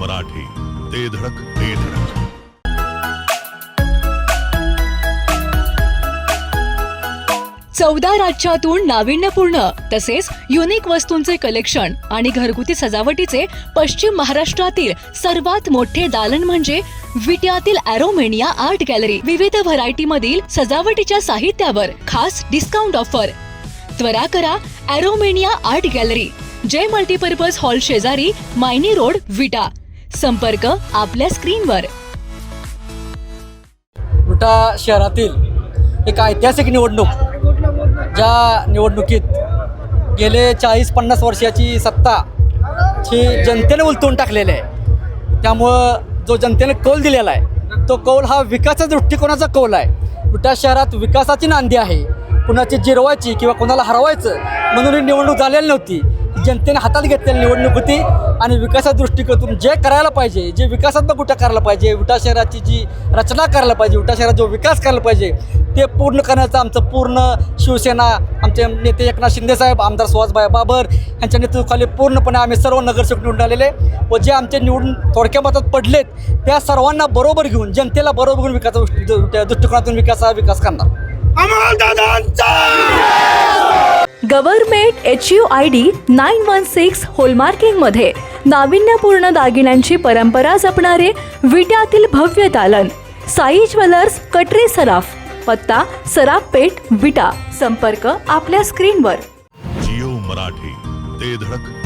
मराठी. ते धडक ते धडक. चौदा राज्यातून नाविन्यपूर्ण तसेच युनिक वस्तूंचे कलेक्शन आणि घरगुती सजावटीचे पश्चिम महाराष्ट्रातील सर्वात मोठे दालन म्हणजे विट्यातील अॅरोमेनिया आर्ट गॅलरी विविध व्हरायटी मधील सजावटीच्या साहित्यावर खास डिस्काउंट ऑफर त्वरा करा Aromania art gallery Jai multipurpose hall शेजारी मायनी रोड विटा. संपर्क आपल्या स्क्रीनवर. विटा शहरातील एक ऐतिहासिक निवडणूक ज्या निवडणुकीत गेले चाळीस पन्नास वर्षाची सत्ता ही जनतेने उलटून टाकलेली आहे. त्यामुळं जो जनतेने कौल दिलेला आहे तो कौल हा विकासाच्या दृष्टिकोनाचा कौल आहे. विटा शहरात विकासाची नांदी आहे कुणाची जिरवायची किंवा कोणाला हरवायचं म्हणून ही निवडणूक झालेली नव्हती. जनतेने हातात घेतलेली निवडणूक होती आणि विकासा दृष्टिकोनातून जे करायला पाहिजे जे विकासात्मक कुठं करायला पाहिजे विटा शहराची जी रचना करायला पाहिजे विटा शहरात जो विकास करायला पाहिजे ते पूर्ण करण्याचं आमचं पूर्ण शिवसेना आमचे नेते एकनाथ शिंदेसाहेब आमदार सुहासबाई बाबर यांच्या नेतृत्वाखाली पूर्णपणे आम्ही सर्व नगरसेवक निवडून आलेले. व जे आमचे निवडून थोडक्या मतात पडलेत त्या सर्वांना बरोबर घेऊन जनतेला बरोबर घेऊन विकास दृष्टिकोनातून विकास हा विकास करणार. Government H U I D nine one six होलमार्किंगमध्ये. नाविन्यपूर्ण दागिन्यांची परंपरा जपणारे विट्यातील भव्य दालन. साई ज्वेलर्स कटरे सराफ. पत्ता सराफ पेठ विटा. संपर्क आपल्या स्क्रीनवर. जिओ मराठी. ते धडक.